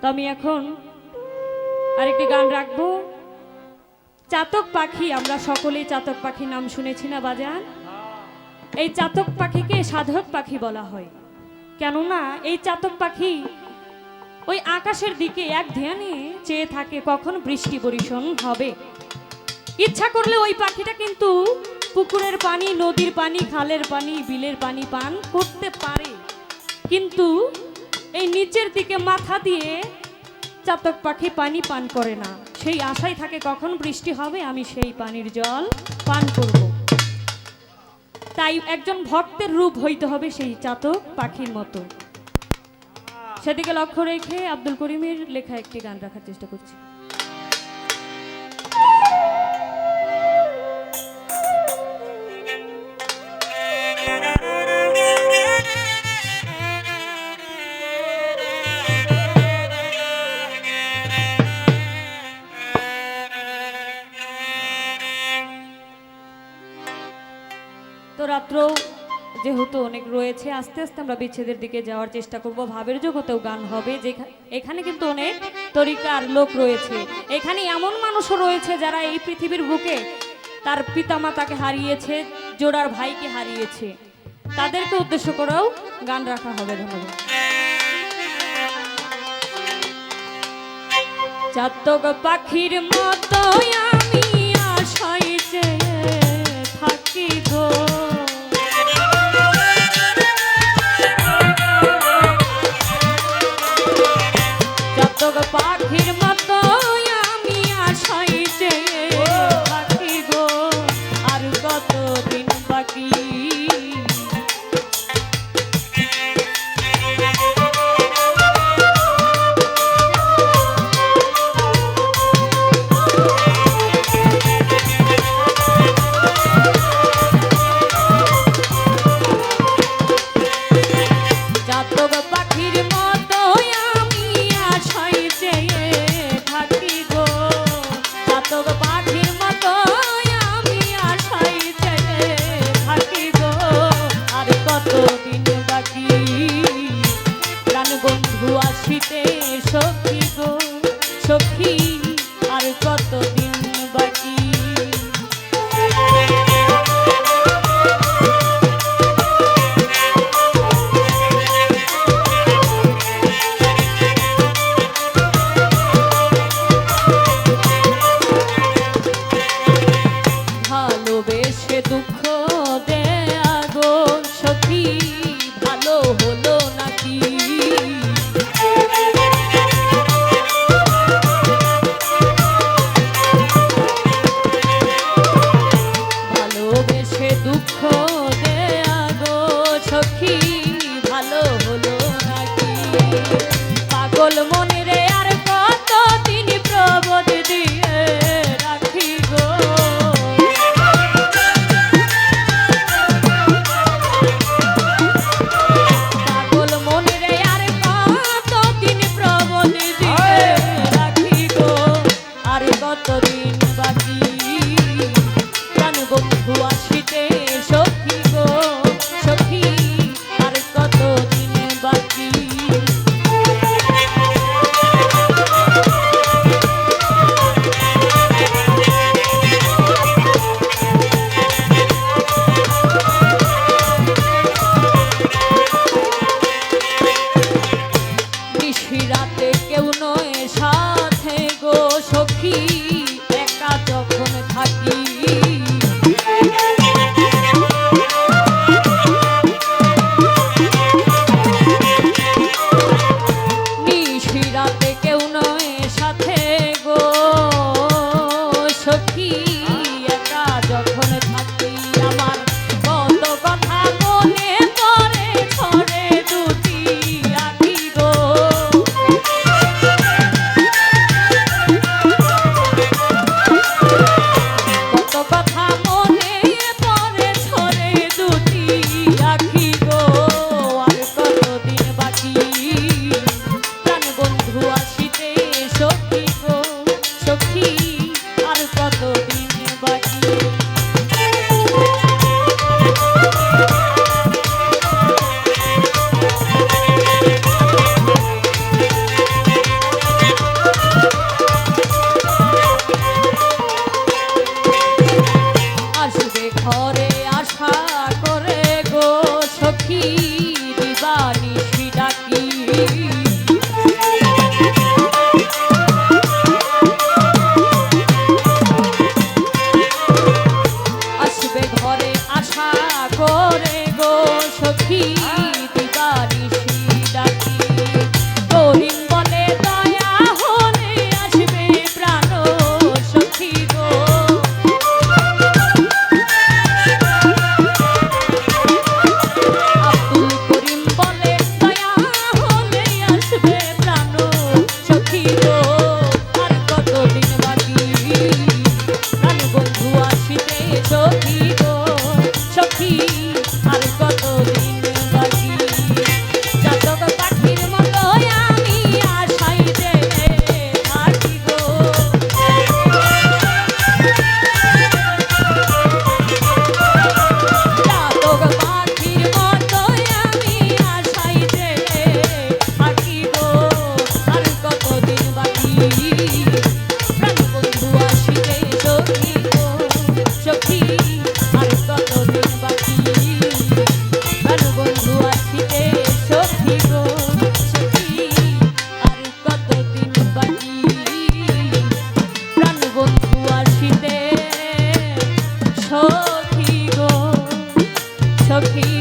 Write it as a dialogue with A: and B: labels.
A: তো আমি এখন আরেকটি গান রাখব। চাতক পাখি, আমরা সকলেই চাতক পাখি নাম শুনেছি না বাজান? এই চাতক পাখিকে সাধক পাখি বলা হয়। কেননা এই চাতক পাখি ওই আকাশের দিকে এক ধ্যানে চেয়ে থাকে, কখন বৃষ্টি বরিশন হবে। ইচ্ছা করলে ওই পাখিটা কিন্তু পুকুরের পানি, নদীর পানি, খালের পানি, বিলের পানি পান করতে পারে। কিন্তু এই নিচের দিকে মাথা দিয়ে চাতক পাখি পানি পান করে না। সেই আশাই থাকে কখন বৃষ্টি হবে, আমি সেই পানির জল পান করব। তাই একজন ভক্তের রূপ হইতে হবে সেই চাতক পাখির মতো। সেদিকে লক্ষ্য রেখে আব্দুল করিমের লেখা একটি গান রাখার চেষ্টা করছি। রাত্র যেহেতু অনেক রয়েছে, আস্তে আস্তে আমরা বিচ্ছেদের দিকে যাওয়ার চেষ্টা করব। ভাবের জগতেও গান হবে, যেখা- এখানে কিন্তু অনেক তরিকার লোক রয়েছে। এখানে এমন মানুষও রয়েছে যারা এই পৃথিবীর বুকে তার পিতামাতাকে হারিয়েছে, জোড়ার ভাইকে হারিয়েছে। তাদেরকে উদ্দেশ্য করেও গান রাখা হবে। ধন্যবাদ। চাতক পাখির মতো Okay.